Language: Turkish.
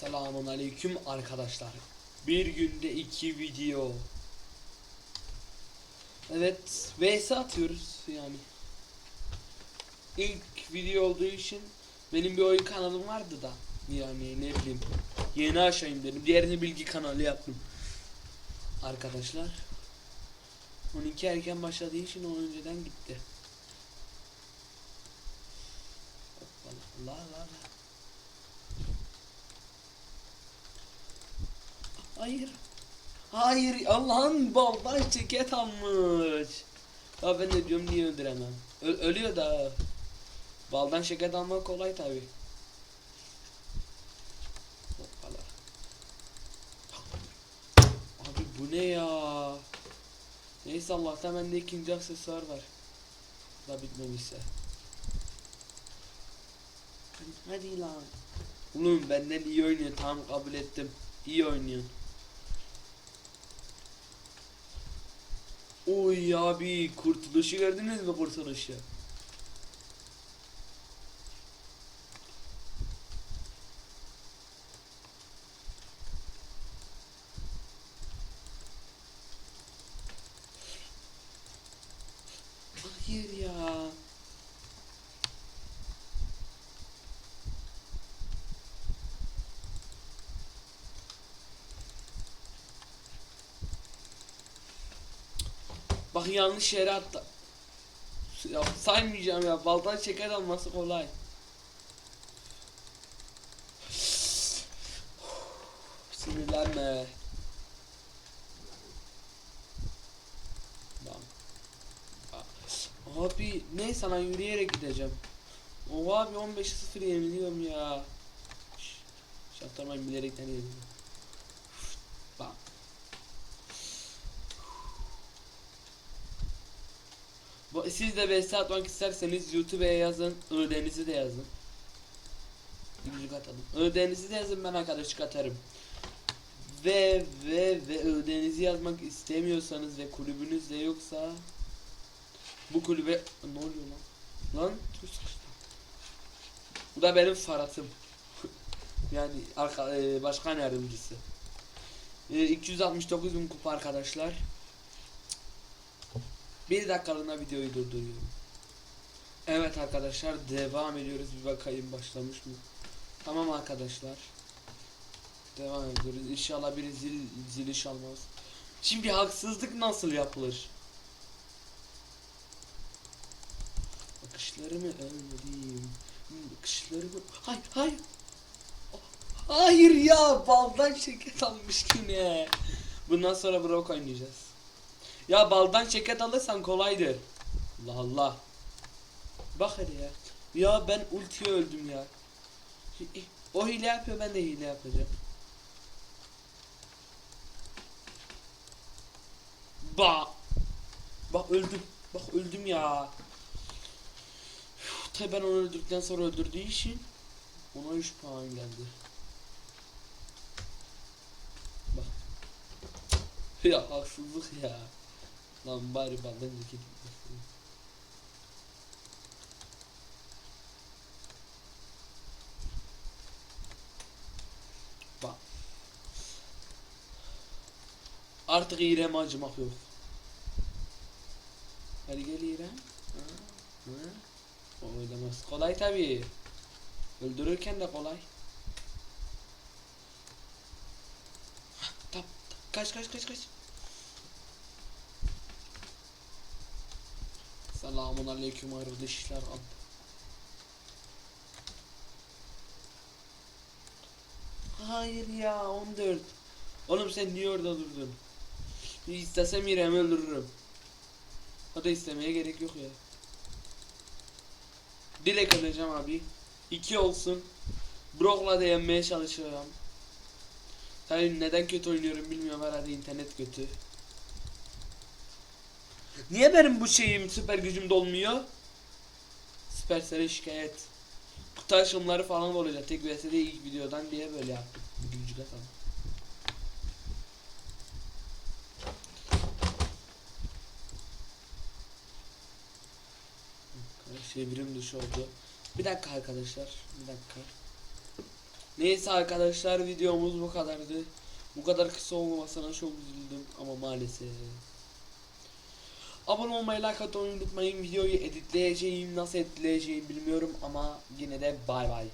Selamun aleyküm arkadaşlar. Bir günde iki video. Evet, vs atıyoruz yani. İlk video olduğu için benim bir oyun kanalım vardı da yani ne bileyim yeni aşayım dedim. Diğerini bilgi kanalı yaptım. Arkadaşlar. 12 erken başladığı için o önceden gitti. Hoppala, La la Hayır. Hayır Allah'ın baldan ceket almış. Ya ben de diyorum niye öldüremem. Ö- ölüyor da. Baldan şeker almak kolay tabi. Hoppala. Abi bu ne ya? Neyse Allah'tan bende ikinci aksesuar var. Da bitmemişse. Hadi, hadi lan. Oğlum benden iyi oynuyor tamam kabul ettim. İyi oynuyor. Oy abi kurtuluşu gördünüz mü kurtuluşu? Hayır ya. Bak yanlış yere attı. Ya saymayacağım ya. Baldan şeker alması kolay. Sinirlenme. Abi ne sana yürüyerek gideceğim. O abi 15-0 yeniliyorum ya. Şş, Şaptırmayın bilerekten yeniliyorum. Bak. Siz de VS atmak isterseniz YouTube'a yazın. Ödenizi de yazın. Gülücük atalım. Ödenizi de yazın ben arkadaşlık atarım. Ve ve ve ödenizi yazmak istemiyorsanız ve kulübünüz de yoksa bu kulübe ne oluyor lan? Lan. Bu da benim Farat'ım. yani arka, e, başkan yardımcısı. E, 269 bin kupa arkadaşlar. Bir dakikalığına videoyu durduruyorum. Evet arkadaşlar devam ediyoruz. Bir bakayım başlamış mı? Tamam arkadaşlar. Devam ediyoruz. İnşallah biri zil, ziliş almaz. Şimdi haksızlık nasıl yapılır? Bakışlarımı ölmeliyim. Bakışlarımı... Hayır hayır. Hayır ya baldan şeker almış yine. Bundan sonra Brock oynayacağız. Ya baldan şeker alırsan kolaydır. Allah Allah. Bak hele ya. Ya ben ultiye öldüm ya. O hile yapıyor ben de hile yapacağım. Bak. Bak öldüm. Bak öldüm ya. Üf, Tabii ben onu öldürdükten sonra öldürdüğü için ona 3 puan geldi. Bak. Ya haksızlık ya. Lan bari ceket gitmesin. Bak. Artık İrem'e acımak yok. Hadi gel İrem. Ha? Ha? O oylamaz. Kolay tabi. Öldürürken de kolay. Tap, tap. Kaç kaç kaç kaç. Selamun aleyküm arkadaşlar. Hayır ya 14. Oğlum sen niye orada durdun? İstesem İrem'i öldürürüm. O istemeye gerek yok ya. Direkt öleceğim abi. 2 olsun. Brock'la da yenmeye çalışıyorum. Tabii neden kötü oynuyorum bilmiyorum herhalde internet kötü. Niye benim bu şeyim süper gücüm dolmuyor? Süpersele şikayet. Kutu açılımları falan olacak. Tek vs de ilk videodan diye böyle yaptım. Gücü falan. Çevirim dışı oldu. Bir dakika arkadaşlar. Bir dakika. Neyse arkadaşlar videomuz bu kadardı. Bu kadar kısa olmamasına çok üzüldüm ama maalesef. Abone olmayı, like atmayı unutmayın. Videoyu editleyeceğim, nasıl editleyeceğim bilmiyorum ama yine de bay bay.